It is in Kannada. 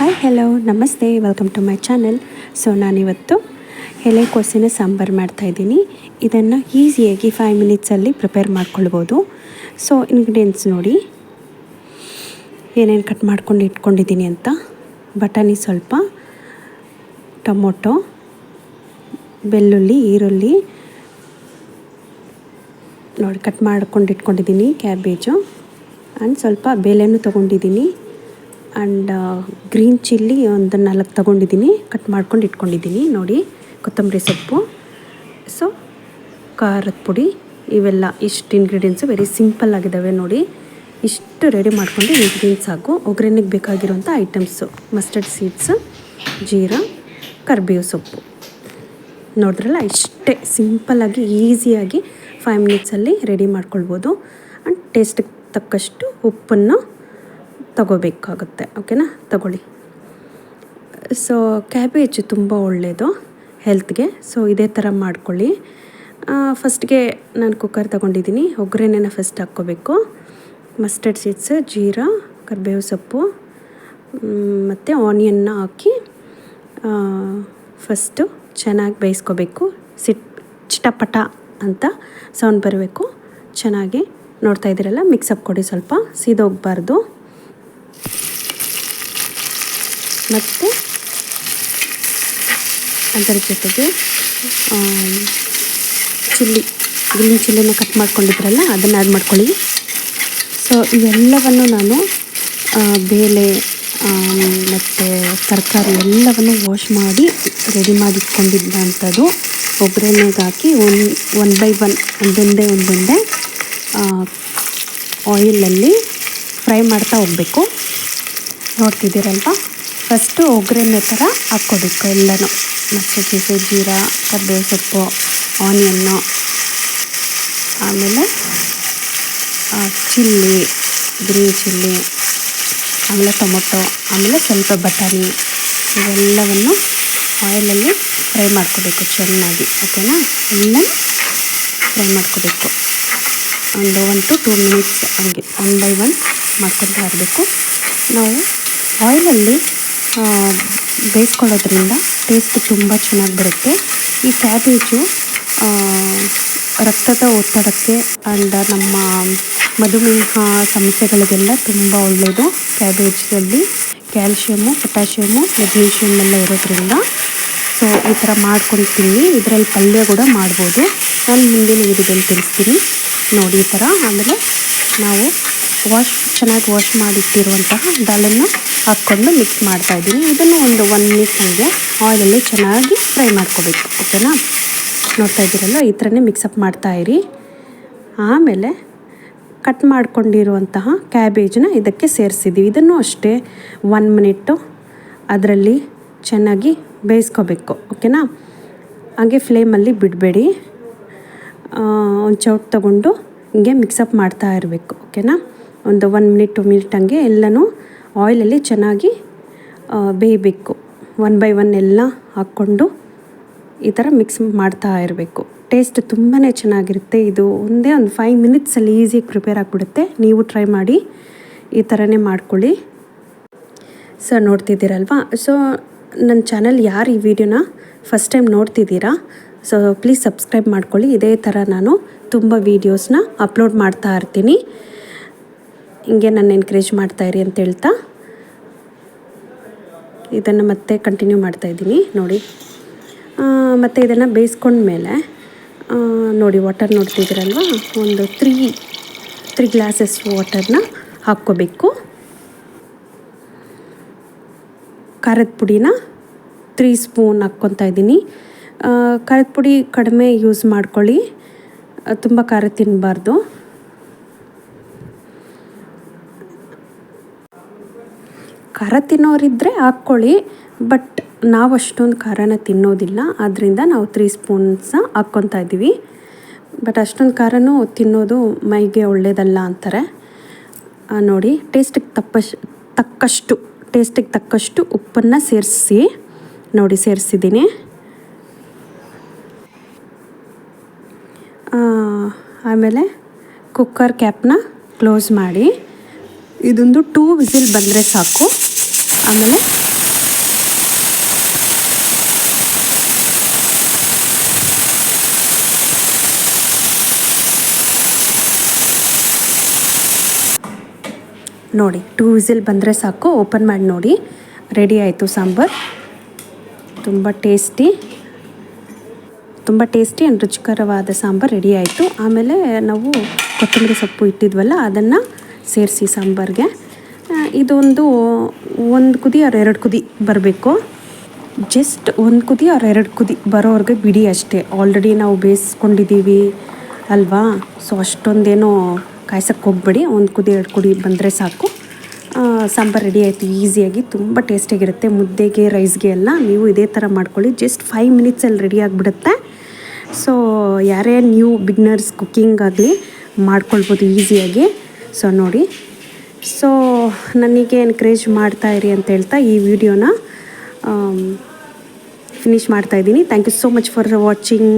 ಹಾಯ್ ಹಲೋ ನಮಸ್ತೆ welcome to my channel so ನಾನಿವತ್ತು ಎಲೆಕೋಸಿನ ಸಾಂಬಾರು ಮಾಡ್ತಾಯಿದ್ದೀನಿ ಇದನ್ನು ಈಸಿಯಾಗಿ ಫೈವ್ ಮಿನಿಟ್ಸಲ್ಲಿ ಪ್ರಿಪೇರ್ ಮಾಡ್ಕೊಳ್ಬೋದು. ಸೊ ಇಂಗ್ರೀಡಿಯೆಂಟ್ಸ್ ನೋಡಿ. ಏನೇನು ಕಟ್ ಮಾಡ್ಕೊಂಡು ಇಟ್ಕೊಂಡಿದ್ದೀನಿ ಅಂತ. ಬಟಾಣಿ ಸ್ವಲ್ಪ, ಟೊಮೊಟೊ, ಬೆಳ್ಳುಳ್ಳಿ, ಈರುಳ್ಳಿ. ನೋಡಿ ಕಟ್ ಮಾಡ್ಕೊಂಡು ಇಟ್ಕೊಂಡಿದ್ದೀನಿ ಕ್ಯಾಬೇಜು ಆ್ಯಂಡ್ ಸ್ವಲ್ಪ ಬೇಳೆನೂ ತೊಗೊಂಡಿದ್ದೀನಿ. ಆ್ಯಂಡ್ ಗ್ರೀನ್ ಚಿಲ್ಲಿ ಒಂದು ನಾಲ್ಕು ತೊಗೊಂಡಿದ್ದೀನಿ. ಕಟ್ ಮಾಡ್ಕೊಂಡು ಇಟ್ಕೊಂಡಿದ್ದೀನಿ. ನೋಡಿ, ಕೊತ್ತಂಬರಿ ಸೊಪ್ಪು. ಸೊ ಖಾರದ ಪುಡಿ. ಇವೆಲ್ಲ ಇಷ್ಟು ಇಂಗ್ರೀಡಿಯೆಂಟ್ಸು ವೆರಿ ಸಿಂಪಲ್ ಆಗಿದ್ದಾವೆ ನೋಡಿ. ಇಷ್ಟು ರೆಡಿ ಮಾಡ್ಕೊಂಡು ಇಂಗ್ರೀಡಿಯೆಂಟ್ಸ್ ಸಾಕು ಒಗ್ಗರಣೆಗೆ ಬೇಕಾಗಿರುವಂಥ ಐಟಮ್ಸು ಮಸ್ಟರ್ಡ್ ಸೀಡ್ಸು ಜೀರಾ, ಕರ್ಬೇವು ಸೊಪ್ಪು. ನೋಡಿದ್ರಲ್ಲ, ಇಷ್ಟೇ ಸಿಂಪಲ್ಲಾಗಿ ಈಸಿಯಾಗಿ ಫೈವ್ ಮಿನಿಟ್ಸಲ್ಲಿ ರೆಡಿ ಮಾಡ್ಕೊಳ್ಬೋದು. ಆ್ಯಂಡ್ ಟೇಸ್ಟಿಗೆ ತಕ್ಕಷ್ಟು ಉಪ್ಪನ್ನು ತಗೋಬೇಕಾಗುತ್ತೆ. ಓಕೆನಾ ತಗೊಳ್ಳಿ. ಸೊ ಕ್ಯಾಬೇಜ್ ತುಂಬ ಒಳ್ಳೆಯದು ಹೆಲ್ತ್ಗೆ ಸೊ ಇದೇ ಥರ ಮಾಡ್ಕೊಳ್ಳಿ. ಫಸ್ಟ್ಗೆ ನಾನು ಕುಕ್ಕರ್ ತಗೊಂಡಿದ್ದೀನಿ. ಒಗ್ಗರಣೆನ ಫಸ್ಟ್ ಹಾಕ್ಕೋಬೇಕು. ಮಸ್ಟರ್ಡ್ ಸೀಡ್ಸ್ ಜೀರಾ, ಕರಿಬೇವು ಸೊಪ್ಪು ಮತ್ತು ಆನಿಯನ್ನ ಹಾಕಿ ಫಸ್ಟು ಚೆನ್ನಾಗಿ ಬೇಯಿಸ್ಕೋಬೇಕು. ಸಿಟ್, ಚಿಟಪಟ ಅಂತ ಸೌಂಡ್ ಬರಬೇಕು. ಚೆನ್ನಾಗಿ ನೋಡ್ತಾ ಇದ್ದೀರಲ್ಲ? ಮಿಕ್ಸಪ್ ಕೊಡಿ ಸ್ವಲ್ಪ. ಸೀದೋಗಬಾರ್ದು. ಮತ್ತು ಅದರ ಜೊತೆಗೆ ಚಿಲ್ಲಿ, ಗ್ರೀನ್ ಚಿಲ್ಲಿನ ಕಟ್ ಮಾಡ್ಕೊಂಡಿದ್ರಲ್ಲ, ಅದನ್ನು ಆ್ಯಡ್ ಮಾಡ್ಕೊಳ್ಳಿ. ಸೊ ಇವೆಲ್ಲವನ್ನು ನಾನು ಬೇಳೆ ಮತ್ತು ತರಕಾರಿ ಎಲ್ಲವನ್ನು ವಾಶ್ ಮಾಡಿ ರೆಡಿ ಮಾಡಿಟ್ಕೊಂಡಿದ್ದಂಥದ್ದು ಹಾಕಿ ಒನ್ ಒನ್ ಬೈ ಒನ್ ಒಂದೊಂದೇ ಒಂದೊಂದೇ ಆಯಿಲಲ್ಲಿ ಫ್ರೈ ಮಾಡ್ತಾ ಹೋಗಬೇಕು. ನೋಡ್ತಿದ್ದೀರಲ್ವ? ಫಸ್ಟು ಒಗ್ಗರಣೆ ಥರ ಹಾಕ್ಕೊಬೇಕು ಎಲ್ಲನೂ. ಮತ್ತು ಸೀಸೆ ಜೀರಾ ಕರ್ಬೇವು ಸೊಪ್ಪು, ಆನಿಯನ್ನು, ಆಮೇಲೆ ಚಿಲ್ಲಿ, ಗ್ರೀನ್ ಚಿಲ್ಲಿ, ಆಮೇಲೆ ಟೊಮೊಟೊ, ಆಮೇಲೆ ಸ್ವಲ್ಪ ಬಟಾಣಿ, ಇವೆಲ್ಲವನ್ನು ಆಯಿಲಲ್ಲಿ ಫ್ರೈ ಮಾಡ್ಕೋಬೇಕು ಚೆನ್ನಾಗಿ, ಓಕೆನಾ? ಎಲ್ಲ ಫ್ರೈ ಮಾಡ್ಕೋಬೇಕು. ಒಂದು ಒನ್ ಟು ಟೂ ಮಿನಿಟ್ಸ್ ಹಂಗೆ, ಒನ್ ಬೈ ಒನ್ ಮಾಡ್ಕೊತಾ ಇರಬೇಕು ನಾವು ಆಯಿಲಲ್ಲಿ ಬೇಯಿಸ್ಕೊಳ್ಳೋದ್ರಿಂದ ಟೇಸ್ಟ್ ತುಂಬ ಚೆನ್ನಾಗಿ ಬರುತ್ತೆ. ಈ ಕ್ಯಾಬೇಜು ರಕ್ತದ ಒತ್ತಡಕ್ಕೆ ಆ್ಯಂಡ್ ನಮ್ಮ ಮಧುಮೇಹ ಸಮಸ್ಯೆಗಳಿಗೆಲ್ಲ ತುಂಬ ಒಳ್ಳೆಯದು ಕ್ಯಾಬೇಜಲ್ಲಿ ಕ್ಯಾಲ್ಶಿಯಮು ಪೊಟ್ಯಾಷಿಯಮು ಮೆಗ್ನೀಷಿಯಮ್ ಎಲ್ಲ ಇರೋದ್ರಿಂದ. ಸೊ ಈ ಥರ ಮಾಡ್ಕೊಂಡು ತಿನ್ನಿ ಇದರಲ್ಲಿ ಪಲ್ಯ ಕೂಡ ಮಾಡ್ಬೋದು. ನಾನು ಮುಂದಿನ ವಿಡಿಯೋದಲ್ಲಿ ತಿಳಿಸ್ತೀನಿ. ನೋಡಿ ಈ ಥರ. ಆಮೇಲೆ ನಾವು ವಾಶ್ ಚೆನ್ನಾಗಿ ವಾಶ್ ಮಾಡಿಟ್ಟಿರುವಂತಹ ದಾಲನ್ನು ಹಾಕ್ಕೊಂಡು ಮಿಕ್ಸ್ ಮಾಡ್ತಾ ಇದ್ದೀನಿ. ಇದನ್ನು ಒಂದು ಒನ್ ಮಿನಿಟ್ ಹಂಗೆ ಆಯಿಲಲ್ಲಿ ಚೆನ್ನಾಗಿ ಫ್ರೈ ಮಾಡ್ಕೋಬೇಕು. ಓಕೆನಾ ನೋಡ್ತಾ ಇದ್ದೀರಲ್ಲ ಈ ಥರನೇ ಮಿಕ್ಸಪ್ ಇರಿ. ಆಮೇಲೆ ಕಟ್ ಮಾಡ್ಕೊಂಡಿರುವಂತಹ ಕ್ಯಾಬೇಜನ್ನ ಇದಕ್ಕೆ ಸೇರಿಸಿದ್ದೀವಿ. ಇದನ್ನು ಅಷ್ಟೇ ಒನ್ ಮಿನಿಟ್ಟು ಅದರಲ್ಲಿ ಚೆನ್ನಾಗಿ ಬೇಯಿಸ್ಕೋಬೇಕು. ಓಕೆನಾ ಹಾಗೆ ಫ್ಲೇಮಲ್ಲಿ ಬಿಡಬೇಡಿ. ಒಂದು ಚೌಟ್ ತಗೊಂಡು ಹಿಂಗೆ ಮಿಕ್ಸಪ್ ಮಾಡ್ತಾ ಇರಬೇಕು. ಓಕೆನಾ ಒಂದು ಒನ್ ಮಿನಿಟ್ ಟು ಮಿನಿಟ್ ಹಂಗೆ ಎಲ್ಲನೂ ಆಯಿಲಲ್ಲಿ ಚೆನ್ನಾಗಿ ಬೇಯಬೇಕು. ಒನ್ ಬೈ ಒನ್ ಎಲ್ಲ ಹಾಕ್ಕೊಂಡು ಈ ಥರ ಮಿಕ್ಸ್ ಮಾಡ್ತಾ ಇರಬೇಕು. ಟೇಸ್ಟ್ ತುಂಬಾ ಚೆನ್ನಾಗಿರುತ್ತೆ. ಇದು ಒಂದೇ ಒಂದು ಫೈವ್ ಮಿನಿಟ್ಸಲ್ಲಿ ಈಸಿಯಾಗಿ ಪ್ರಿಪೇರ್ ಆಗಿಬಿಡುತ್ತೆ. ನೀವು ಟ್ರೈ ಮಾಡಿ ಈ ಥರನೇ ಮಾಡ್ಕೊಳ್ಳಿ. ಸೊ ನೋಡ್ತಿದ್ದೀರಲ್ವಾ? ಸೊ ನನ್ನ ಚಾನಲ್ ಯಾರು ಈ ವಿಡಿಯೋನ ಫಸ್ಟ್ ಟೈಮ್ ನೋಡ್ತಿದ್ದೀರಾ? ಸೊ ಪ್ಲೀಸ್ ಸಬ್ಸ್ಕ್ರೈಬ್ ಮಾಡ್ಕೊಳ್ಳಿ. ಇದೇ ಥರ ನಾನು ತುಂಬ ವೀಡಿಯೋಸ್ನ ಅಪ್ಲೋಡ್ ಮಾಡ್ತಾ ಇರ್ತೀನಿ. ಹಿಂಗೆ ನಾನು ಎನ್ಕರೇಜ್ ಮಾಡ್ತಾಯಿರಿ ಅಂತ ಹೇಳ್ತಾ ಇದನ್ನು ಮತ್ತೆ ಕಂಟಿನ್ಯೂ ಮಾಡ್ತಾಯಿದ್ದೀನಿ ನೋಡಿ. ಮತ್ತು ಇದನ್ನು ಬೇಯಿಸ್ಕೊಂಡ್ಮೇಲೆ ನೋಡಿ ವಾಟರ್ ನೋಡ್ತಿದ್ದೀರಲ್ವ? ಒಂದು ತ್ರೀ ತ್ರೀ ಗ್ಲಾಸಸ್ ವಾಟರ್ನ ಹಾಕ್ಕೋಬೇಕು. ಖಾರದ ಪುಡಿನ ತ್ರೀ ಸ್ಪೂನ್ ಹಾಕ್ಕೊತಾ ಇದ್ದೀನಿ. ಖಾರದ ಪುಡಿ ಕಡಿಮೆ ಯೂಸ್ ಮಾಡ್ಕೊಳ್ಳಿ. ತುಂಬ ಖಾರ ತಿನ್ನಬಾರ್ದು ಖಾರ ತಿನ್ನೋರಿದ್ದರೆ ಹಾಕ್ಕೊಳ್ಳಿ, ಬಟ್ ನಾವು ಅಷ್ಟೊಂದು ಖಾರನ ತಿನ್ನೋದಿಲ್ಲ. ಆದ್ದರಿಂದ ನಾವು ತ್ರೀ ಸ್ಪೂನ್ಸ ಹಾಕ್ಕೊತಾ ಇದ್ದೀವಿ. ಬಟ್ ಅಷ್ಟೊಂದು ಖಾರನೂ ತಿನ್ನೋದು ಮೈಗೆ ಒಳ್ಳೆಯದಲ್ಲ ಅಂತಾರೆ. ನೋಡಿ ಟೇಸ್ಟಿಗೆ ತಪ್ಪಶ್, ತಕ್ಕಷ್ಟು ಟೇಸ್ಟಿಗೆ ತಕ್ಕಷ್ಟು ಉಪ್ಪನ್ನು ಸೇರಿಸಿ, ನೋಡಿ, ಸೇರಿಸಿದ್ದೀನಿ. ಆಮೇಲೆ ಕುಕ್ಕರ್ ಕ್ಯಾಪ್ನ ಕ್ಲೋಸ್ ಮಾಡಿ. ಇದೊಂದು ಟೂ ವಿಸಿಲ್ ಬಂದರೆ ಸಾಕು. ಆಮೇಲೆ ನೋಡಿ ಟೂ ವಿಸಿಲ್ ಬಂದರೆ ಸಾಕು. ಓಪನ್ ಮಾಡಿ ನೋಡಿ. ರೆಡಿ ಆಯಿತು ಸಾಂಬಾರ್. ತುಂಬ ಟೇಸ್ಟಿ ತುಂಬ ಟೇಸ್ಟಿ ಆ್ಯಂಡ್ ರುಚಿಕರವಾದ ಸಾಂಬಾರ್ ರೆಡಿ ಆಯಿತು. ಆಮೇಲೆ ನಾವು ಕೊತ್ತಂಬರಿ ಸೊಪ್ಪು ಇಟ್ಟಿದ್ವಲ್ಲ, ಅದನ್ನು ಸೇರಿಸಿ ಸಾಂಬಾರಿಗೆ. ಇದೊಂದು ಒಂದು ಕುದಿ ಅವ್ರ ಎರಡು ಕುದಿ ಬರಬೇಕು. ಜಸ್ಟ್ ಒಂದು ಕುದಿ ಅವ್ರ ಎರಡು ಕುದಿ ಬರೋವ್ರಿಗೆ ಬಿಡಿ ಅಷ್ಟೇ. ಆಲ್ರೆಡಿ ನಾವು ಬೇಯಿಸ್ಕೊಂಡಿದ್ದೀವಿ ಅಲ್ವಾ? ಸೊ ಅಷ್ಟೊಂದೇನೋ ಕಾಯ್ಸಕ್ಕೆ ಹೋಗ್ಬೇಡಿ. ಒಂದು ಕುದಿ ಎರಡು ಕುದಿ ಬಂದರೆ ಸಾಕು. ಸಾಂಬಾರು ರೆಡಿ ಆಯಿತು. ಈಸಿಯಾಗಿ ತುಂಬ ಟೇಸ್ಟಿಯಾಗಿರುತ್ತೆ ಮುದ್ದೆಗೆ ರೈಸ್ಗೆ ಎಲ್ಲ ನೀವು ಇದೇ ಥರ ಮಾಡ್ಕೊಳ್ಳಿ. ಜಸ್ಟ್ ಫೈವ್ ಮಿನಿಟ್ಸಲ್ಲಿ ರೆಡಿ ಆಗಿಬಿಡುತ್ತೆ. ಸೊ ಯಾರೇ ನ್ಯೂ ಬಿಗ್ನರ್ಸ್ ಕುಕ್ಕಿಂಗ್ ಆಗಲಿ ಮಾಡ್ಕೊಳ್ಬೋದು ಈಸಿಯಾಗಿ ಸೊ ನೋಡಿ. ಸೊ ನನಗೆ ಎನ್ಕರೇಜ್ ಮಾಡ್ತಾ ಇರಿ ಅಂತ ಹೇಳ್ತಾ ಈ ವಿಡಿಯೋನ ಫಿನಿಶ್ ಮಾಡ್ತಾ ಇದ್ದೀನಿ. Thank you so much for watching